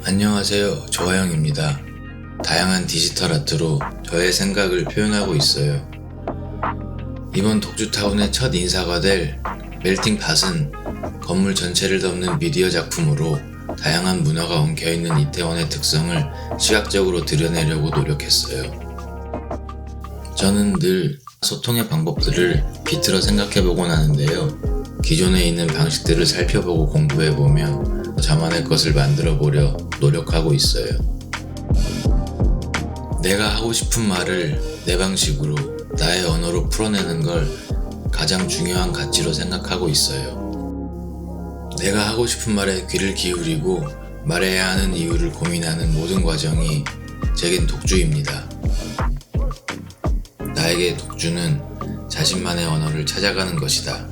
안녕하세요. 조화영입니다. 다양한 디지털 아트로 저의 생각을 표현하고 있어요. 이번 독주타운의 첫 인사가 될 멜팅 팟은 건물 전체를 덮는 미디어 작품으로 다양한 문화가 엉켜있는 이태원의 특성을 시각적으로 드러내려고 노력했어요. 저는 늘 소통의 방법들을 비틀어 생각해보곤 하는데요. 기존에 있는 방식들을 살펴보고 공부해보며 저만의 것을 만들어 보려 노력하고 있어요. 내가 하고 싶은 말을 내 방식으로 나의 언어로 풀어내는 걸 가장 중요한 가치로 생각하고 있어요. 내가 하고 싶은 말에 귀를 기울이고 말해야 하는 이유를 고민하는 모든 과정이 제겐 독주입니다. 나에게 독주는 자신만의 언어를 찾아가는 것이다.